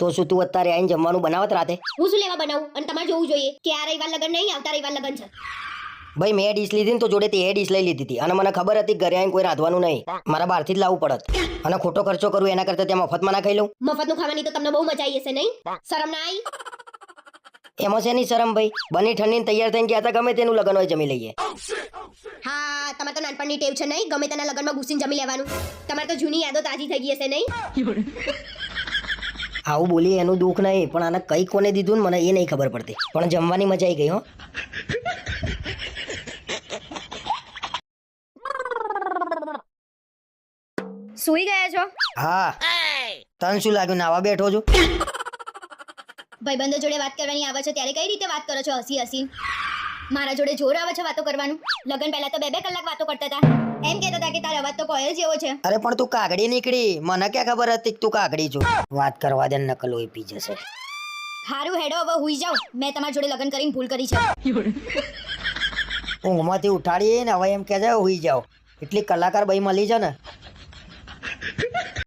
તો શું તું અત્યારે આઈને જમવાનું બનાવત રાતે? હું શું લેવા બનાવું? અને તમારે જોવું જોઈએ કે આ રવિવાર લગન નહીં આવતા રવિવાર લગન છે. ભાઈ મેં ડીશ લીધી ને તો જોડેથી એ ડીશ લઈ લીધી હતી. અને મને ખબર હતી ઘરે આવીને કોઈ રાંધવાનું નહીં. મારા બહારથી જ લાવવું પડત. અને ખોટો ખર્ચો કરું એના કરતા ત્યાં મફતમાં ના ખાઈ લઉં? મફતનું ખાવાની તો તમને બહુ મજા આવી હશે નહીં? શરમ ના આવી? એમાં છે નહીં શરમ ભાઈ? બની ઠંડીને તૈયાર થઈને ગયા હતા ગમે તેનું લગન હોય જમી લઈએ. હા તમારે તો નાનપણની ટેવ છે નહીં? ગમે તેના લગ્નમાં ઘૂસીને જમી લેવાનું. તમારે તો જૂની યાદો તાજી થઈ ગઈ હશે નહીં? આવું બોલી એનું દુઃખ નહીં પણ આને કઈ કોને દીધું ને મને એ નહીં ખબર પડતી. પણ જમવાની મજા આવી ગઈ હો. સુઈ ગયા છો? હા. તને શું લાગ્યું નાવા બેઠો છું? ભાઈબંધો જોડે વાત કરવાની આવે છે ત્યારે કઈ રીતે વાત કરો છો હસી હસી મારા જોડે જોર આવે છે વાતો કરવાનું? લગન પહેલા તો બે બે કલાક વાતો કરતા હતા. એમ કહેતા હતા કે તારો અવાજ તો કોયલ જેવો છે. અરે પણ તું કાગડી નીકળી. મને ક્યાં ખબર હતી કે તું કાગડી છું? વાત કરવા દે નકલ હોય પી જશે. હારું હેડો હવે હુઈ જાઉં. મેં તમારા જોડે લગન કરીને ભૂલ કરી છે. ઊંઘમાંથી ઉઠાડીએ ને હવે એમ કે છે હુઈ જાઓ. એટલી કલાકાર ભાઈ મળી છે ને.